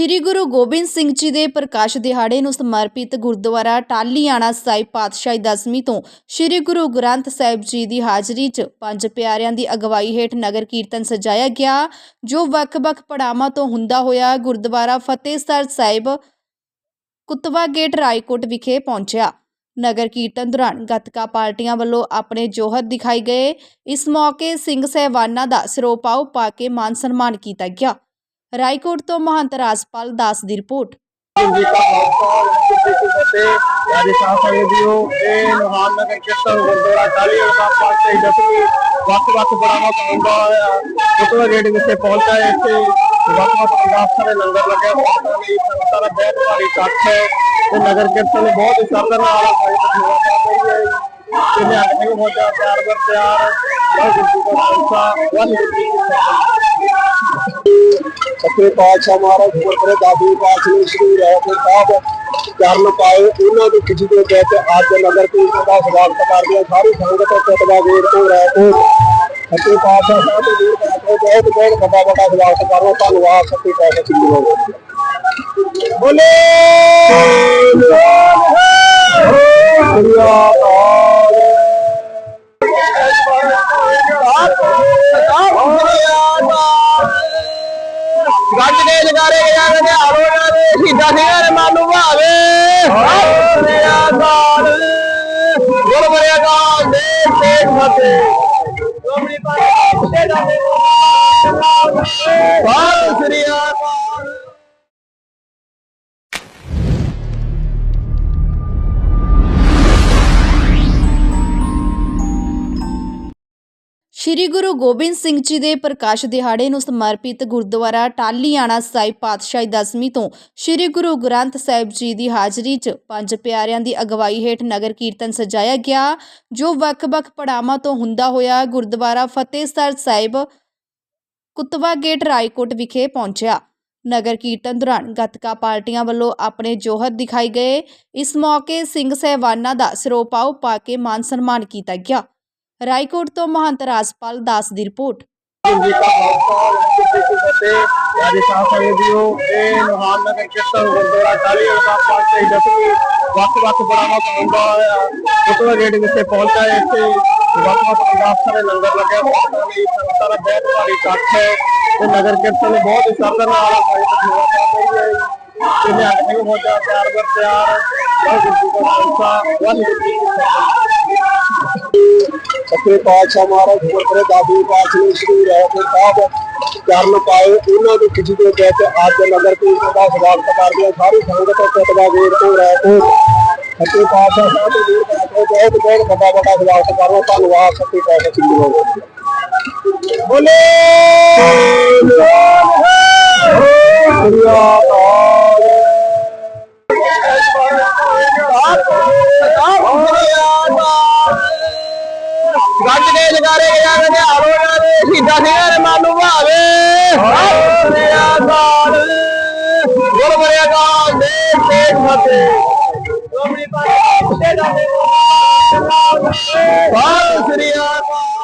ਸ਼੍ਰੀ ਗੁਰੂ ਗੋਬਿੰਦ ਸਿੰਘ ਜੀ ਦੇ ਪ੍ਰਕਾਸ਼ ਦਿਹਾੜੇ ਨੂੰ ਸਮਰਪਿਤ ਗੁਰਦੁਆਰਾ ਟਾਲੀਆਣਾ ਸਾਹਿਬ ਪਾਤਸ਼ਾਹੀ ਦਸਵੀਂ ਤੋਂ ਸ਼੍ਰੀ ਗੁਰੂ ਗ੍ਰੰਥ ਸਾਹਿਬ ਜੀ ਦੀ ਹਾਜ਼ਰੀ 'ਚ ਪੰਜ ਪਿਆਰਿਆਂ ਦੀ ਅਗਵਾਈ ਹੇਠ ਨਗਰ ਕੀਰਤਨ ਸਜਾਇਆ ਗਿਆ, ਜੋ ਵੱਖ-ਵੱਖ ਪੜਾਵਾਂ ਤੋਂ ਹੁੰਦਾ ਹੋਇਆ ਗੁਰਦੁਆਰਾ ਫਤਿਹਸਰ ਸਾਹਿਬ ਕੁਤਵਾ ਗੇਟ ਰਾਏਕੋਟ ਵਿਖੇ ਪਹੁੰਚਿਆ। ਨਗਰ ਕੀਰਤਨ ਦੌਰਾਨ ਗੱਤਕਾ ਪਾਰਟੀਆਂ ਵੱਲੋਂ ਆਪਣੇ ਜੋਹਰ ਦਿਖਾਈ ਗਏ। ਇਸ ਮੌਕੇ ਸਿੰਘ ਸਹਿਬਾਨਾਂ ਦਾ ਸਿਰੋਪਾਓ ਪਾ ਕੇ ਮਾਨ ਸਨਮਾਨ ਕੀਤਾ ਗਿਆ। ਰਾਏਕੋਟ ਤੋਂ ਮਹੰਤ ਰਾਜਪਾਲ ਦਾਸ ਦੀ ਰਿਪੋਰਟ ਜੀ ਕਾ ਖਾਲਸਾ ਜੀ ਕੀ ਫਤਿਹ ਅੱਜ ਸਾਹ ਸੰਗਤਿਓ ਇਹ ਮਹਾਨ ਨਗਰ ਕੀਰਤਨ ਗੁਰਦੁਆਰਾ ਟਾਲੀਆਂ ਦਾ ਪਾਸੇ ਦਸਵੀਂ ਵੱਖ ਵੱਖ ਬੜਾਵਾ ਪਾਉਂਦਾ ਹੋਇਆ ਉਤਵਾ ਗੇਟ ਵਿਖੇ ਪਹੁੰਚਾ ਹੈ ਇੱਥੇ ਵੱਖ ਵੱਖ ਪੰਜਾਬ ਸਾਰੇ ਲੰਗਰ ਲੱਗਿਆ ਸੰਗਤਾਂ ਲਈ ਸੰਗਤਾਂ ਦਾ ਬਹੁਤ ਭਾਰੀ ਇਕੱਠ ਹੈ ਤੇ ਨਗਰ ਕੀਰਤਨ ਬਹੁਤ ਹੀ ਸਰਦਰ ਨਾਲ ਸੰਗਤ ਸੇਵਾ ਕਰ ਰਹੀ ਹੈ ਤੇ ਨਿਹੰਗ ਸਿੰਘ ਮੋਜਾ ਪਿਆਰ ਬਰ ਪਿਆਰ ਵਾਹਿਗੁਰੂ ਜੀ ਕਾ ਖਾਲਸਾ ਵਾਹਿਗੁਰੂ ਜੀ ਕੀ ਫਤਿਹ ਸੱਚੇ ਪਾਤਸ਼ਾਹ ਮਹਾਰਾਜ ਗੁਰਪੁਰੇ ਦਾਦੀ ਪਾਤਸ਼ਾਹ ਸ੍ਰੀ ਰਾਇਪੁਰ ਸਾਹਿਬ ਚਰਨ ਪਾਏ। ਉਹਨਾਂ ਦੀ ਖਿੱਚ ਦੇ ਵਿੱਚ ਅੱਜ ਨਗਰ ਕੀਰਤਨ ਦਾ ਸਵਾਗਤ ਕਰਦੇ ਆ ਸਾਰੀ ਸੰਗਤ ਕੋਟਵਾ ਵੀਰ ਤੋਂ ਰਾਇਪੁਰ ਸੱਚੇ ਪਾਤਸ਼ਾਹ ਸਾਹਿਬ ਦੇ ਵੀਰ ਪਾਤਸ਼ਾਹ ਬਹੁਤ ਬਹੁਤ ਵੱਡਾ ਵੱਡਾ ਸਵਾਗਤ ਕਰੋ ਧੰਨਵਾਦ ਸੱਚੇ ਪਾਤਸ਼ਾਹ ਜੀ। ਬੋਲੇ! ਗੱਜ ਦੇ ਜਗਾਰੇ ਜਾਂਦੇ ਨੇ ਹਾਰੋ ਜਾਂਦੇ ਸ਼ਹੀਦਾਂ ਸਿੰਘਾਂ ਦੇ ਮਨ ਨੂੰ ਭਾਵੇ। ਹਰਿਆ ਕਾਲ ਗੁਰਬਰਿਆ ਕਾਲ ਦੇ ਤੇਗ ਫਤਿਹ। ਸ਼੍ਰੀ ਗੁਰੂ ਗੋਬਿੰਦ ਸਿੰਘ ਜੀ ਦੇ ਪ੍ਰਕਾਸ਼ ਦਿਹਾੜੇ ਨੂੰ ਸਮਰਪਿਤ ਗੁਰਦੁਆਰਾ ਟਾਲੀਆਣਾ ਸਾਹਿਬ ਪਾਤਸ਼ਾਹੀ ਦਸਵੀਂ ਤੋਂ ਸ਼੍ਰੀ ਗੁਰੂ ਗ੍ਰੰਥ ਸਾਹਿਬ ਜੀ ਦੀ ਹਾਜ਼ਰੀ 'ਚ ਪੰਜ ਪਿਆਰਿਆਂ ਦੀ ਅਗਵਾਈ ਹੇਠ ਨਗਰ ਕੀਰਤਨ ਸਜਾਇਆ ਗਿਆ, ਜੋ ਵੱਖ-ਵੱਖ ਪੜਾਵਾਂ ਤੋਂ ਹੁੰਦਾ ਹੋਇਆ ਗੁਰਦੁਆਰਾ ਫਤਿਹਸਰ ਸਾਹਿਬ ਕੁਤਵਾ ਗੇਟ ਰਾਏਕੋਟ ਵਿਖੇ ਪਹੁੰਚਿਆ। ਨਗਰ ਕੀਰਤਨ ਦੌਰਾਨ ਗੱਤਕਾ ਪਾਰਟੀਆਂ ਵੱਲੋਂ ਆਪਣੇ ਜੋਹਰ ਦਿਖਾਈ ਗਏ। ਇਸ ਮੌਕੇ ਸਿੰਘ ਸਹਿਬਾਨਾਂ ਦਾ ਸਿਰੋਪਾਓ ਪਾ ਕੇ ਮਾਨ ਸਨਮਾਨ ਕੀਤਾ ਗਿਆ। ਰਾਏਕੋਟ ਤੋਂ ਮਹੰਤ ਰਾਜਪਾਲ ਦਾਸ ਦੀ ਰਿਪੋਰਟ ਜੀ ਕਾ ਖਾਲਸਾ ਜੀ ਕੀ ਫਤਿਹ ਅੱਜ ਸਾਹ ਸੰਗਤਿਓ ਇਹ ਮਹਾਨ ਨਗਰ ਕੀਰਤਨ ਗੁਰਦੁਆਰਾ ਟਾਲੀਆਂ ਦਾ ਪਾਸੇ ਦਸਵੀਂ ਵੱਖ ਵੱਖ ਬੜਾਵਾ ਪਾਉਂਦਾ ਹੋਇਆ ਉਤਵਾ ਗੇਟ ਵਿਖੇ ਪਹੁੰਚਾ ਹੈ ਇੱਥੇ ਵੱਖ ਵੱਖ ਪੰਜਾਬ ਸਾਰੇ ਲੰਗਰ ਲੱਗਿਆ ਸੰਗਤਾਂ ਲਈ ਸੰਗਤਾਂ ਦਾ ਬਹੁਤ ਭਾਰੀ ਇਕੱਠ ਹੈ ਤੇ ਨਗਰ ਕੀਰਤਨ ਬਹੁਤ ਹੀ ਸਰਦਰ ਨਾਲ ਸੰਗਤ ਸੇਵਾ ਕਰ ਰਹੀ ਹੈ ਤੇ ਨਿਹੰਗ ਸਿੰਘ ਮੋਜਾ ਪਿਆਰ ਬਰ ਪਿਆਰ ਵਾਹਿਗੁਰੂ ਜੀ ਕਾ ਖਾਲਸਾ ਵਾਹਿਗੁਰੂ ਜੀ ਕੀ ਫਤਿਹ ਸੱਚੇ ਪਾਤਸ਼ਾਹ ਮਹਾਰਾਜ ਗੁਰਪੁਰੇ ਦਾਦੀ ਪਾਤਸ਼ਾਹ ਸ੍ਰੀ ਰਾਇਪੁਰ ਸਾਹਿਬ ਚਰਨ ਪਾਏ, ਉਹਨਾਂ ਦੀ ਖਿੱਚ ਦੇ ਵਿੱਚ ਅੱਜ ਨਗਰ ਕੀਰਤਨ ਦਾ ਸਵਾਗਤ ਕਰਦੇ ਆ ਸਾਰੀ ਸੰਗਤ ਕੋਟਵਾ ਵੀਰ ਤੋਂ ਰਾਇਪੁਰ ਸੱਚੇ ਪਾਤਸ਼ਾਹ ਸਾਹਿਬ ਦੇ ਵੀਰ ਪਾਤਸ਼ਾਹ ਬਹੁਤ ਬਹੁਤ ਵੱਡਾ ਵੱਡਾ ਸਵਾਗਤ ਕਰੋ ਧੰਨਵਾਦ ਸੱਚੇ ਪਾਤਸ਼ਾਹ ਜੀ। ਬੋਲੇ! ਗੱਜ ਦੇ ਜਗਾਰੇ ਜਾਂਦੇ ਨੇ ਹਾਰੋ ਸਿੰਘਾਂ ਦੇ ਮਨ ਨੂੰ ਭਾਵੇ। ਹਰਿਆ ਕਾਲ ਗੁਰਬਰਿਆ ਕਾਲ ਦੇ ਤੇਗ ਫਤਿਹ। ਗੋਮੜੀ ਪਾਣੀ ਦੇ ਜਾਂਦੇ ਸ੍ਰੀ ਅਕਾਲ।